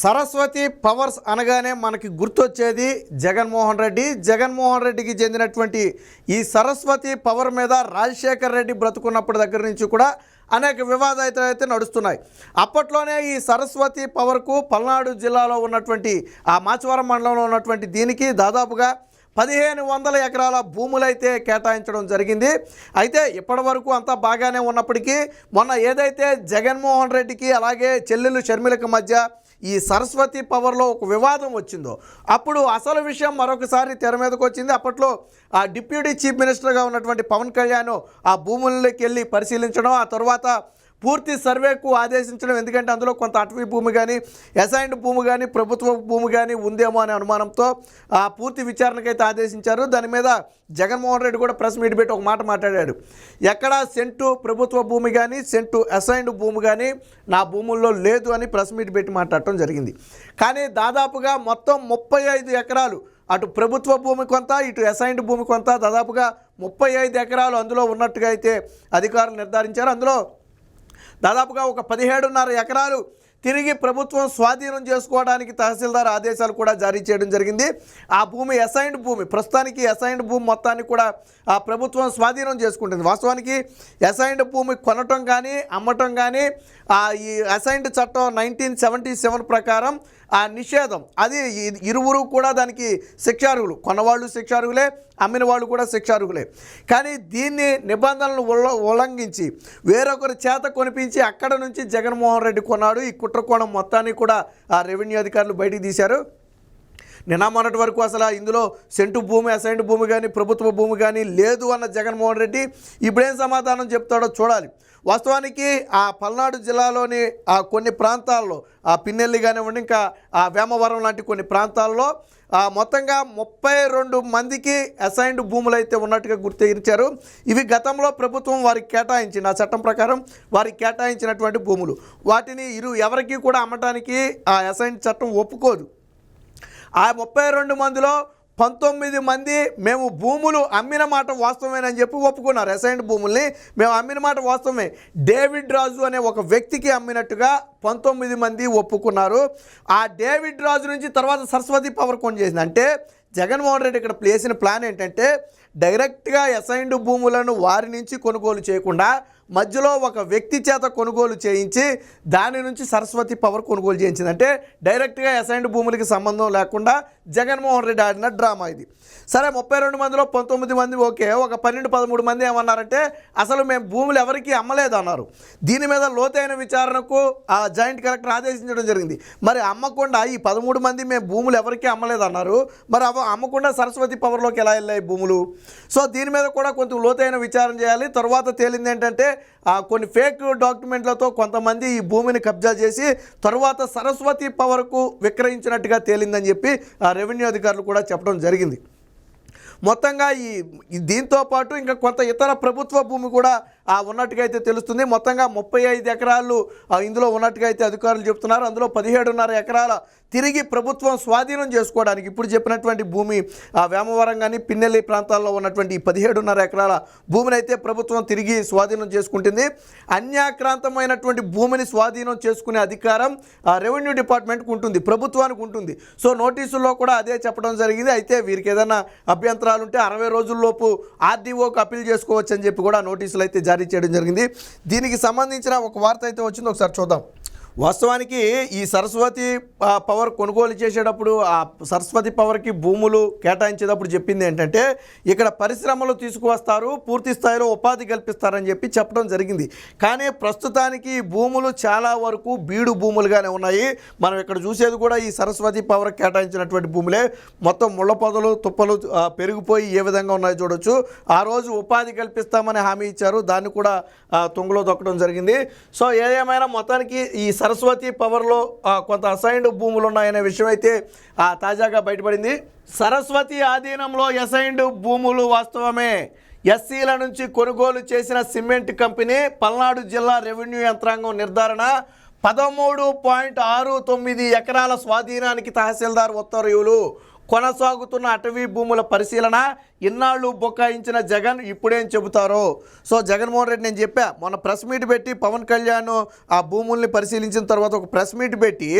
Saraswati powers అనగానే మనకి గుర్తొచ్చేది జగన్మోహన్ రెడ్డి. జగన్మోహన్ రెడ్డికి చెందినటువంటి ఈ సరస్వతి పవర్ మీద రాజశేఖర్ రెడ్డి బ్రతుకున్నప్పటి దగ్గర నుంచి కూడా అనేక వివాదాలు అయితే నడుస్తున్నాయి. అప్పట్లోనే ఈ సరస్వతి పవర్కు పల్నాడు జిల్లాలో ఉన్నటువంటి ఆ మాచవరం మండలంలో ఉన్నటువంటి దీనికి దాదాపుగా పదిహేను వందల ఎకరాల భూములైతే కేటాయించడం జరిగింది. అయితే ఇప్పటి వరకు అంతా బాగానే ఉన్నప్పటికీ మొన్న ఏదైతే జగన్మోహన్ రెడ్డికి అలాగే చెల్లెలు షర్మిలకు మధ్య ఈ సరస్వతి పవర్లో ఒక వివాదం వచ్చిందో. అప్పుడు అసలు విషయం మరొకసారి తెర మీదకు వచ్చింది. అప్పట్లో ఆ డిప్యూటీ చీఫ్ మినిస్టర్గా ఉన్నటువంటి పవన్ కళ్యాణ్ ఆ భూముల్లోకి వెళ్ళి పరిశీలించడం ఆ తర్వాత పూర్తి సర్వేకు ఆదేశించడం ఎందుకంటే అందులో కొంత అటవీ భూమి కానీ అసైన్డ్ భూమి కానీ ప్రభుత్వ భూమి కానీ ఉందేమో అనే అనుమానంతో ఆ పూర్తి విచారణకైతే ఆదేశించారు. దాని మీద జగన్మోహన్ రెడ్డి కూడా ప్రెస్ మీట్ పెట్టి ఒక మాట మాట్లాడాడు. ఎక్కడ సెంటు ప్రభుత్వ భూమి కానీ సెంటు అసైన్డ్ భూమి కానీ నా భూముల్లో లేదు అని ప్రెస్ మీట్ పెట్టి మాట్లాడటం జరిగింది. కానీ దాదాపుగా మొత్తం ముప్పై ఐదు ఎకరాలు అటు ప్రభుత్వ భూమి కొంత ఇటు అసైన్డ్ భూమి కొంత దాదాపుగా ముప్పై ఐదు ఎకరాలు అందులో ఉన్నట్టుగా అయితే అధికారులు నిర్ధారించారు. అందులో దాదాపుగా ఒక పదిహేడున్నర ఎకరాలు తిరిగి ప్రభుత్వం స్వాధీనం చేసుకోవడానికి తహసీల్దార్ ఆదేశాలు కూడా జారీ చేయడం జరిగింది. ఆ భూమి అసైన్డ్ భూమి ప్రస్తుతానికి అసైన్డ్ భూమి మొత్తాన్ని కూడా ఆ ప్రభుత్వం స్వాధీనం చేసుకుంటుంది. వాస్తవానికి అసైన్డ్ భూమి కొనటం కానీ అమ్మటం కానీ ఆ ఈ అసైన్డ్ చట్టం నైన్టీన్ సెవెంటీ సెవెన్ ప్రకారం ఆ నిషేధం. అది ఇరువురు కూడా దానికి శిక్షార్హులు. కొన్నవాళ్ళు శిక్షార్హులే అమ్మిన వాళ్ళు కూడా శిక్షార్హులే. కానీ దీన్ని నిబంధనలను ఉల్లంఘించి వేరొకరి చేత కొనిపించి అక్కడ నుంచి జగన్మోహన్ రెడ్డి కొన్నాడు. ఈ కుట్రకోణం మొత్తాన్ని కూడా ఆ రెవెన్యూ అధికారులు బయటికి తీశారు. నిన్న మొన్నటి వరకు అసలు ఇందులో సెంటు భూమి అసైన్డ్ భూమి కానీ ప్రభుత్వ భూమి కానీ లేదు అన్న జగన్మోహన్ రెడ్డి ఇప్పుడేం సమాధానం చెప్తాడో చూడాలి. వాస్తవానికి ఆ పల్నాడు జిల్లాలోని ఆ కొన్ని ప్రాంతాల్లో ఆ పిన్నెల్లి కానివ్వండి ఇంకా ఆ వేమవరం లాంటి కొన్ని ప్రాంతాల్లో మొత్తంగా ముప్పై రెండు మందికి అసైన్డ్ భూములు అయితే ఉన్నట్టుగా గుర్తించారు ఇవి గతంలో ప్రభుత్వం వారికి కేటాయించిన చట్టం ప్రకారం వారికి కేటాయించినటువంటి భూములు. వాటిని ఇరు ఎవరికి కూడా అమ్మటానికి ఆ అసైన్డ్ చట్టం ఒప్పుకోదు. ఆ ముప్పై రెండు మందిలో పంతొమ్మిది మంది మేము భూములు అమ్మిన మాట వాస్తవమేనని చెప్పి ఒప్పుకున్నారు. అసైన్డ్ భూముల్ని మేము అమ్మిన మాట వాస్తవమే. డేవిడ్ రాజు అనే ఒక వ్యక్తికి అమ్మినట్టుగా పంతొమ్మిది మంది ఒప్పుకున్నారు. ఆ డేవిడ్ రాజు నుంచి తర్వాత సరస్వతి పవర్ కొన్ చేసింది. అంటే జగన్మోహన్ రెడ్డి ఇక్కడ వేసిన ప్లాన్ ఏంటంటే డైరెక్ట్గా అసైన్డ్ భూములను వారి నుంచి కొనుగోలు చేయకుండా మధ్యలో ఒక వ్యక్తి చేత కొనుగోలు చేయించి దాని నుంచి సరస్వతి పవర్ కొనుగోలు చేయించింది. అంటే డైరెక్ట్గా అసైన్డ్ భూములకి సంబంధం లేకుండా జగన్మోహన్ రెడ్డి ఆడిన డ్రామా ఇది. సరే ముప్పై రెండు మందిలో పంతొమ్మిది మంది ఓకే ఒక పన్నెండు పదమూడు మంది ఏమన్నారంటే అసలు మేము భూములు ఎవరికి అమ్మలేదు అన్నారు. దీని మీద లోతైన విచారణకు ఆ జాయింట్ కలెక్టర్ ఆదేశించడం జరిగింది. మరి అమ్మకుండా ఈ పదమూడు మంది మేము భూములు ఎవరికీ అమ్మలేదు అన్నారు. మరి అవ అమ్మకుండా సరస్వతి పవర్లోకి ఎలా వెళ్ళాయి భూములు? సో దీని మీద కూడా కొంచెం లోతైన విచారణ చేయాలి. తర్వాత తేలింది ఏంటంటే కొన్ని ఫేక్ డాక్యుమెంట్లతో కొంతమంది ఈ భూమిని కబ్జా చేసి తర్వాత సరస్వతి పవర్కు విక్రయించినట్టుగా తేలిందని చెప్పి ఆ రెవెన్యూ అధికారులు కూడా చెప్పడం జరిగింది. మొత్తంగా ఈ దీంతో పాటు ఇంకా కొంత ఇతర ప్రభుత్వ భూమి కూడా ఉన్నట్టుగా అయితే తెలుస్తుంది. మొత్తంగా ముప్పై ఐదు ఎకరాలు ఇందులో ఉన్నట్టుగా అయితే అధికారులు చెప్తున్నారు. అందులో పదిహేడున్నర ఎకరాల తిరిగి ప్రభుత్వం స్వాధీనం చేసుకోవడానికి ఇప్పుడు చెప్పినటువంటి భూమి ఆ వేమవరం కానీ పిన్నెల్లి ప్రాంతాల్లో ఉన్నటువంటి ఈ పదిహేడున్నర ఎకరాల భూమిని అయితే ప్రభుత్వం తిరిగి స్వాధీనం చేసుకుంటుంది. అన్యాక్రాంతమైనటువంటి భూమిని స్వాధీనం చేసుకునే అధికారం ఆ, రెవెన్యూ డిపార్ట్మెంట్కి ఉంటుంది. ప్రభుత్వానికి ఉంటుంది. సో నోటీసుల్లో కూడా అదే చెప్పడం జరిగింది. అయితే వీరికి ఏదైనా అభ్యంతరాలు ఉంటే అరవై రోజుల్లోపు ఆర్డీఓకు అప్పీల్ చేసుకోవచ్చు అని చెప్పి కూడా నోటీసులు అయితే జారీ చేయడం జరిగింది. దీనికి సంబంధించిన ఒక వార్త అయితే వచ్చింది. ఒకసారి చూద్దాం. వాస్తవానికి ఈ సరస్వతి పవర్ కొనుగోలు చేసేటప్పుడు ఆ సరస్వతి పవర్కి భూములు కేటాయించేటప్పుడు చెప్పింది ఏంటంటే ఇక్కడ పరిశ్రమలు తీసుకువస్తారు పూర్తి స్థాయిలో ఉపాధి కల్పిస్తారని చెప్పి చెప్పడం జరిగింది. కానీ ప్రస్తుతానికి భూములు చాలా వరకు బీడు భూములుగానే ఉన్నాయి. మనం ఇక్కడ చూసేది కూడా ఈ సరస్వతి పవర్ కేటాయించినటువంటి భూములే. మొత్తం ముళ్ళ పొదలు తుప్పలు పెరిగిపోయి ఏ విధంగా ఉన్నాయో చూడొచ్చు. ఆ రోజు ఉపాధి కల్పిస్తామని హామీ ఇచ్చారు. దాన్ని కూడా తుంగలో దొక్కడం జరిగింది. సో ఏదేమైనా మొత్తానికి ఈ సరస్వతి పవర్లో కొంత అసైన్డ్ భూములు ఉన్నాయనే విషయం అయితే తాజాగా బయటపడింది. సరస్వతి ఆధీనంలో అసైన్డ్ భూములు వాస్తవమే. ఎస్సీల నుంచి కొనుగోలు చేసిన సిమెంట్ కంపెనీ పల్నాడు జిల్లా రెవెన్యూ యంత్రాంగం నిర్ధారణ. పదమూడు పాయింట్ ఆరు తొమ్మిది ఎకరాల స్వాధీనానికి తహసీల్దార్ ఉత్తర్వులు. కొనసాగుతున్న అటవీ భూముల పరిశీలన ఇన్నాళ్ళు బొక్కాయించిన జగన్ ఇప్పుడేం చెబుతారో. సో జగన్మోహన్ రెడ్డి నేను చెప్పా మొన్న ప్రెస్ మీట్ పెట్టి పవన్ కళ్యాణ్ ఆ భూముల్ని పరిశీలించిన తర్వాత ఒక ప్రెస్ మీట్ పెట్టి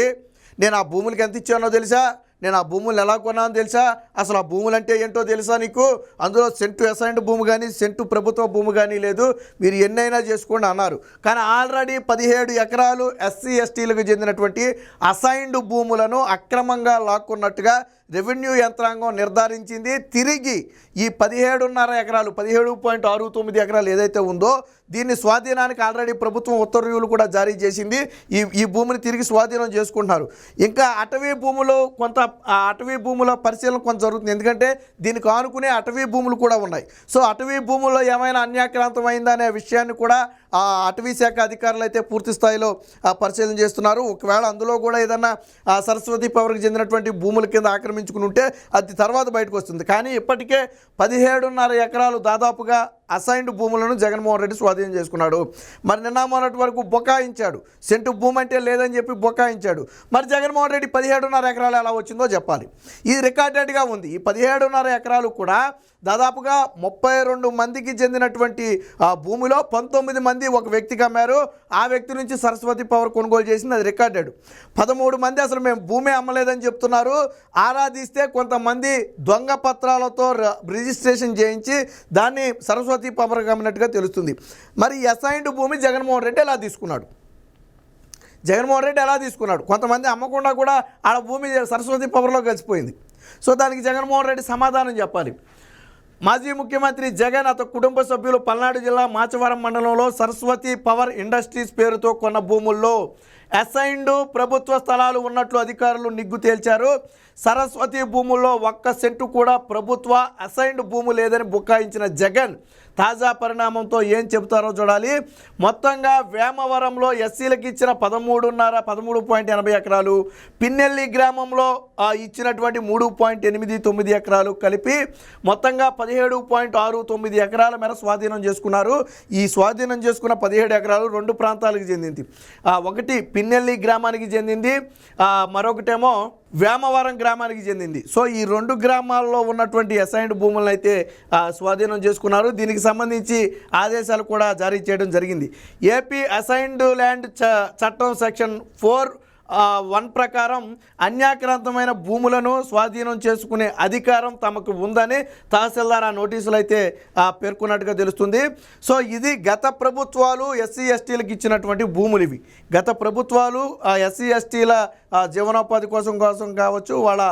నేను ఆ భూములకి ఎంత ఇచ్చానో తెలుసా? నేను ఆ భూములు ఎలా కొన్నానో తెలుసా? అసలు ఆ భూములు అంటే ఏంటో తెలుసా నీకు? అందులో సెంటు అసైన్డ్ భూమి కానీ సెంటు ప్రభుత్వ భూమి కానీ లేదు. మీరు ఎన్నైనా చేసుకోండి అన్నారు. కానీ ఆల్రెడీ పదిహేడు ఎకరాలు ఎస్సీ ఎస్టీలకు చెందినటువంటి అసైన్డ్ భూములను అక్రమంగా లాక్కున్నట్టుగా రెవెన్యూ యంత్రాంగం నిర్ధారించింది. తిరిగి ఈ పదిహేడున్నర ఎకరాలు పదిహేడు పాయింట్ ఆరు తొమ్మిది ఎకరాలు ఏదైతే ఉందో దీన్ని స్వాధీనానికి ఆల్రెడీ ప్రభుత్వం ఉత్తర్వులు కూడా జారీ చేసింది. ఈ ఈ భూమిని తిరిగి స్వాధీనం చేసుకుంటున్నారు. ఇంకా అటవీ భూములు కొంత ఆ అటవీ భూముల పరిశీలన కొంత జరుగుతుంది. ఎందుకంటే దీనికి ఆనుకునే అటవీ భూములు కూడా ఉన్నాయి. సో అటవీ భూముల్లో ఏమైనా అన్యాక్రాంతం అయిందనే అనే విషయాన్ని కూడా ఆ అటవీ శాఖ అధికారులు అయితే పూర్తి స్థాయిలో ఆ, పరిశీలన చేస్తున్నారు. ఒకవేళ అందులో కూడా ఏదన్నా ఆ, సరస్వతి పవర్కి చెందినటువంటి భూముల కింద ఆక్రమించుకుని ఉంటే అది తర్వాత బయటకు వస్తుంది. కానీ ఇప్పటికే పదిహేడున్నర ఎకరాలు దాదాపుగా అసైన్డ్ భూములను జగన్మోహన్ రెడ్డి స్వాధీనం చేసుకున్నాడు. మరి నిన్న మొన్నటి వరకు బొకాయించాడు. సెంటు భూమి అంటే లేదని చెప్పి బొకాయించాడు. మరి జగన్మోహన్ రెడ్డి పదిహేడున్నర ఎకరాలు ఎలా వచ్చిందో చెప్పాలి. ఇది రికార్డెడ్గా ఉంది. ఈ పదిహేడున్నర ఎకరాలు కూడా దాదాపుగా ముప్పై రెండు మందికి చెందినటువంటి భూమిలో పంతొమ్మిది మంది ఒక వ్యక్తికి అమ్మారు ఆ వ్యక్తి నుంచి సరస్వతి పవర్ కొనుగోలు చేసింది అది రికార్డెడ్. పదమూడు మంది అసలు మేము భూమి అమ్మలేదని చెప్తున్నారు. ఆరాధిస్తే కొంతమంది దొంగ పత్రాలతో ర- రిజిస్ట్రేషన్ చేయించి దాన్ని సరస్వతి పవర్ అమ్మినట్టుగా తెలుస్తుంది. మరి అసైన్డ్ భూమి జగన్మోహన్ రెడ్డి ఎలా తీసుకున్నాడు? జగన్మోహన్ రెడ్డి ఎలా తీసుకున్నాడు? కొంతమంది అమ్మకుండా కూడా ఆడ భూమి సరస్వతి పవర్లో కలిసిపోయింది. సో దానికి జగన్మోహన్ రెడ్డి సమాధానం చెప్పాలి. మాజీ ముఖ్యమంత్రి జగన్ అతని కుటుంబ సభ్యులు పల్నాడు జిల్లా మాచవరం మండలంలో సరస్వతి పవర్ ఇండస్ట్రీస్ పేరుతో కొన్న భూముల్లో అసైన్డ్ ప్రభుత్వ స్థలాలు ఉన్నట్లు అధికారులు నిగ్గు తేల్చారు. సరస్వతి భూముల్లో ఒక్క సెంటు కూడా ప్రభుత్వ అసైన్డ్ భూము లేదని బుకాయించిన జగన్ తాజా పరిణామంతో ఏం చెబుతారో చూడాలి. మొత్తంగా వేమవరంలో ఎస్సీలకు ఇచ్చిన పదమూడున్నర పదమూడు పాయింట్ ఎనభై ఎకరాలు పిన్నెల్లి గ్రామంలో ఇచ్చినటువంటి మూడు పాయింట్ ఎనిమిది తొమ్మిది ఎకరాలు కలిపి మొత్తంగా పదిహేడు పాయింట్ ఆరు తొమ్మిది ఎకరాల మేర స్వాధీనం చేసుకున్నారు. ఈ స్వాధీనం చేసుకున్న పదిహేడు ఎకరాలు రెండు ప్రాంతాలకు చెందింది. ఒకటి పిన్నెల్లి గ్రామానికి చెందింది. మరొకటేమో వేమవరం గ్రామానికి చెందింది. సో ఈ రెండు గ్రామాల్లో ఉన్నటువంటి అసైన్డ్ భూములను అయితే స్వాధీనం చేసుకున్నారు. దీనికి సంబంధించి ఆదేశాలు కూడా జారీ చేయడం జరిగింది. ఏపీ అసైన్డ్ ల్యాండ్ చ చట్టం సెక్షన్ ఫోర్ వన్ ప్రకారం అన్యాక్రాంతమైన భూములను స్వాధీనం చేసుకునే అధికారం తమకు ఉందని తహసీల్దార్ ఆ నోటీసులు అయితే పేర్కొన్నట్టుగా తెలుస్తుంది. సో ఇది గత ప్రభుత్వాలు ఎస్సీ ఎస్టీలకు ఇచ్చినటువంటి భూములు ఇవి. గత ప్రభుత్వాలు ఎస్సీ ఎస్టీల జీవనోపాధి కోసం కోసం కావచ్చు వాళ్ళ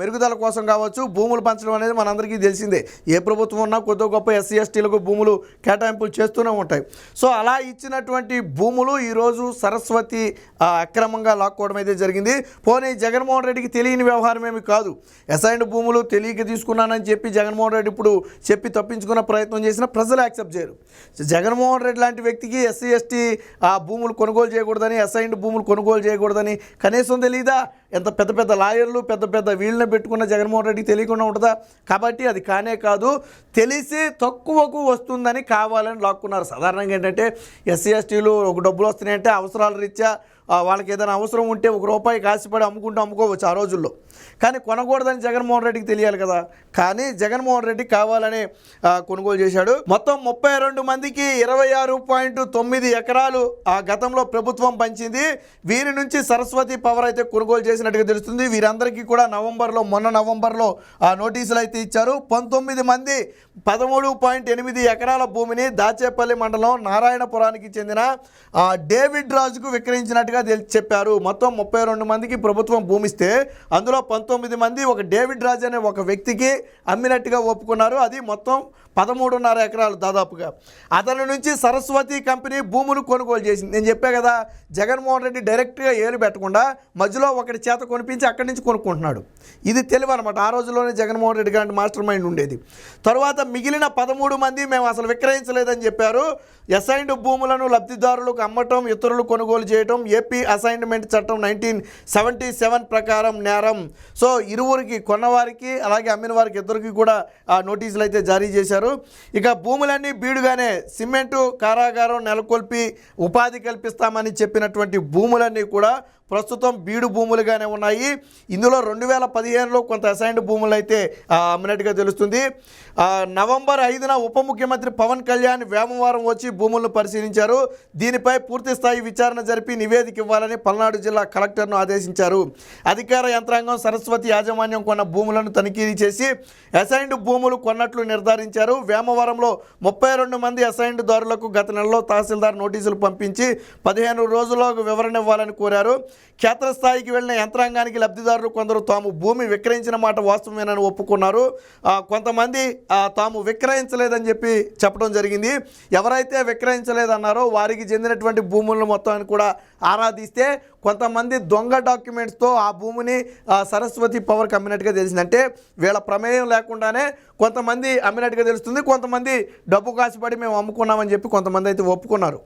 మెరుగుదల కోసం కావచ్చు భూములు పంచడం అనేది మనందరికీ తెలిసిందే. ఏ ప్రభుత్వం ఉన్నా కొద్ది గొప్ప ఎస్సీ ఎస్టీలకు భూములు కేటాయింపులు చేస్తూనే ఉంటాయి. సో అలా ఇచ్చినటువంటి భూములు ఈరోజు సరస్వతి అక్రమంగా లాక్కోవడం అయితే జరిగింది. పోనీ జగన్మోహన్ రెడ్డికి తెలియని వ్యవహారం ఏమి కాదు. అసైన్డ్ భూములు తెలియక తీసుకున్నానని చెప్పి జగన్మోహన్ రెడ్డి ఇప్పుడు చెప్పి తప్పించుకున్న ప్రయత్నం చేసినా ప్రజలు యాక్సెప్ట్ చేయరు. జగన్మోహన్ రెడ్డి లాంటి వ్యక్తికి ఎస్సీ ఎస్టీ ఆ భూములు కొనుగోలు చేయకూడదని అసైన్డ్ భూములు కొనుగోలు చేయకూడదని కనీసం తెలియదా ఎంత పెద్ద పెద్ద లాయర్లు పెద్ద పెద్ద వీళ్ళని పెట్టుకున్న జగన్మోహన్ రెడ్డికి తెలియకుండా ఉంటుందా? కాబట్టి అది కానే కాదు తెలిసి తక్కువకు వస్తుందని కావాలని లాక్కున్నారు. సాధారణంగా ఏంటంటే ఎస్సీ ఎస్టీలు ఒక డబ్బులు వస్తున్నాయంటే అవసరాల రీత్యా వాళ్ళకి ఏదైనా అవసరం ఉంటే ఒక రూపాయి కాసిపడి అమ్ముకుంటూ అమ్ముకోవచ్చు ఆ రోజుల్లో. కానీ కొనకూడదని జగన్మోహన్ రెడ్డికి తెలియాలి కదా. కానీ జగన్మోహన్ రెడ్డి కావాలని కొనుగోలు చేశాడు. మొత్తం ముప్పై రెండు మందికి ఇరవై ఆరు పాయింట్ తొమ్మిది ఎకరాలు ఆ గతంలో ప్రభుత్వం పంచింది. వీరి నుంచి సరస్వతి పవర్ అయితే కొనుగోలు చేసి చేసినట్టుగా తెలుస్తుంది. వీరందరికీ కూడా నవంబర్లో మొన్న నవంబర్లో ఆ నోటీసులు అయితే ఇచ్చారు. పంతొమ్మిది మంది పదమూడు పాయింట్ ఎనిమిది ఎకరాల భూమిని దాచేపల్లి మండలం నారాయణపురానికి చెందిన ఆ, డేవిడ్ రాజుకు విక్రయించినట్టుగా చెప్పారు. మొత్తం ముప్పై రెండు మందికి ప్రభుత్వం భూమిస్తే అందులో పంతొమ్మిది మంది ఒక డేవిడ్ రాజు అనే ఒక వ్యక్తికి అమ్మినట్టుగా ఒప్పుకున్నారు. అది మొత్తం పదమూడున్నర ఎకరాలు దాదాపుగా. అతని నుంచి సరస్వతి కంపెనీ భూములు కొనుగోలు చేసింది. నేను చెప్పా కదా జగన్మోహన్ రెడ్డి డైరెక్ట్గా ఏలు పెట్టకుండా మధ్యలో ఒకటి చేత కొనిపించి అక్కడి నుంచి కొనుక్కుంటున్నాడు. ఇది తెలివి అనమాట ఆ రోజుల్లోనే జగన్మోహన్ రెడ్డి గారి మాస్టర్ మైండ్ ఉండేది. తర్వాత మిగిలిన పదమూడు మంది మేము అసలు విక్రయించలేదని చెప్పారు. అసైన్డ్ భూములను లబ్ధిదారులకు అమ్మటం ఇతరులు కొనుగోలు చేయటం ఏపీ అసైన్మెంట్ చట్టం నైన్టీన్ సెవెంటీ సెవెన్ ప్రకారం నేరం. సో ఇరువురికి కొన్నవారికి అలాగే అమ్మిన వారికి ఇద్దరికి కూడా ఆ నోటీసులు అయితే జారీ చేశారు. ఇక భూములన్నీ బీడుగానే సిమెంటు కారాగారం నెలకొల్పి ఉపాధి కల్పిస్తామని చెప్పినటువంటి భూములన్నీ కూడా ప్రస్తుతం బీడు భూములుగానే ఉన్నాయి. ఇందులో రెండు వేల పదిహేనులో కొంత అసైన్డ్ భూములు అయితే అమ్మినట్టుగా తెలుస్తుంది. నవంబర్ ఐదున ఉప ముఖ్యమంత్రి పవన్ కళ్యాణ్ వేమవారం వచ్చి భూములను పరిశీలించారు. దీనిపై పూర్తి స్థాయి విచారణ జరిపి నివేదిక ఇవ్వాలని పల్నాడు జిల్లా కలెక్టర్ను ఆదేశించారు. అధికార యంత్రాంగం సరస్వతి యాజమాన్యం కొన్న భూములను తనిఖీ చేసి అసైన్డ్ భూములు కొన్నట్లు నిర్ధారించారు. వేమవరంలో ముప్పై రెండు మంది అసైన్డ్ దారులకు గత నెలలో తహసీల్దార్ నోటీసులు పంపించి పదిహేను రోజుల్లో వివరణ ఇవ్వాలని కోరారు. క్షేత్రస్థాయికి వెళ్ళిన యంత్రాంగానికి లబ్ధిదారులు కొందరు తాము భూమి విక్రయించిన మాట వాస్తవమేనని ఒప్పుకున్నారు. కొంతమంది తాము విక్రయించలేదని చెప్పి చెప్పడం జరిగింది. ఎవరైతే విక్రయించలేదన్నారో వారికి చెందినటువంటి భూములను మొత్తాన్ని కూడా ఆరాధిస్తే కొంతమంది దొంగ డాక్యుమెంట్స్తో ఆ భూమిని సరస్వతి పవర్కి అమ్మినట్టుగా తెలిసింది. అంటే వీళ్ళ ప్రమేయం లేకుండానే కొంతమంది అమ్మినట్టుగా తెలుస్తుంది. కొంతమంది డబ్బు కాసిపడి మేము అమ్ముకున్నామని చెప్పి కొంతమంది అయితే ఒప్పుకున్నారు.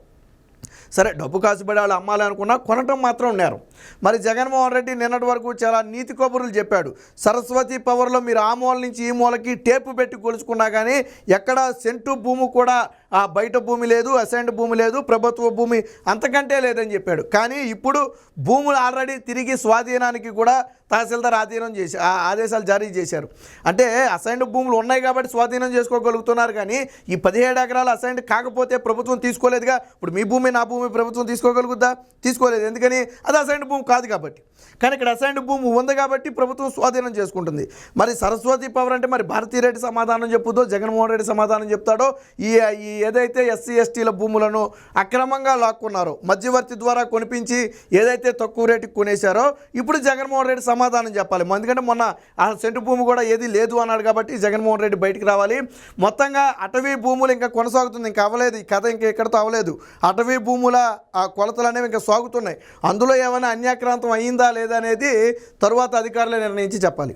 సరే డబ్బు కాసుపడి వాళ్ళు అమ్మాలి అనుకున్నా కొనటం మాత్రం నేరం. మరి జగన్మోహన్ రెడ్డి నిన్నటి వరకు చాలా నీతి కబుర్లు చెప్పాడు. సరస్వతి పవర్లో మీరు ఆ మూల నుంచి ఈ మూలకి టేపు పెట్టి కొలుచుకున్నా కానీ ఎక్కడ సెంటు భూమి కూడా ఆ బయట భూమి లేదు అసెంట్ భూమి లేదు ప్రభుత్వ భూమి అంతకంటే లేదని చెప్పాడు. కానీ ఇప్పుడు భూములు ఆల్రెడీ తిరిగి స్వాధీనానికి కూడా తహసీల్దార్ ఆధీనం చేసి ఆ ఆదేశాలు జారీ చేశారు. అంటే అసైన్డ్ భూములు ఉన్నాయి కాబట్టి స్వాధీనం చేసుకోగలుగుతున్నారు కానీ ఈ పదిహేడు ఎకరాలు అసైన్డ్ కాకపోతే ప్రభుత్వం తీసుకోలేదుగా. ఇప్పుడు మీ భూమి నా భూమి ప్రభుత్వం తీసుకోగలుగుద్దా? తీసుకోలేదు. ఎందుకని? అది అసైన్డ్ భూమి కాదు కాబట్టి. కానీ ఇక్కడ అసైన్డ్ భూమి ఉంది కాబట్టి ప్రభుత్వం స్వాధీనం చేసుకుంటుంది. మరి సరస్వతి పవర్ అంటే మరి భారతీయ రెడ్డి సమాధానం చెప్పుదో జగన్మోహన్ రెడ్డి సమాధానం చెప్తాడో ఈ ఈ ఏదైతే ఎస్సీ ఎస్టీల భూములను అక్రమంగా లాక్కున్నారో మధ్యవర్తి ద్వారా కొనిపించి ఏదైతే తక్కువ రేటుకి కొనేశారో ఇప్పుడు జగన్మోహన్ రెడ్డి సమాధానం చెప్పాలి. ఎందుకంటే మొన్న ఆ సెంటు భూమి కూడా ఏది లేదు అన్నాడు కాబట్టి జగన్మోహన్ రెడ్డి బయటికి రావాలి. మొత్తంగా అటవీ భూములు ఇంకా కొనసాగుతుంది. ఇంకా అవ్వలేదు. ఈ కథ ఇంకా ఎక్కడితో అవ్వలేదు. అటవీ భూముల ఆ కొలతలు అనేవి ఇంకా సాగుతున్నాయి. అందులో ఏమైనా కన్యాక్రాంతం అయ్యిందా లేదా అనేది తరువాత అధికారులే నిర్ణయించి చెప్పాలి.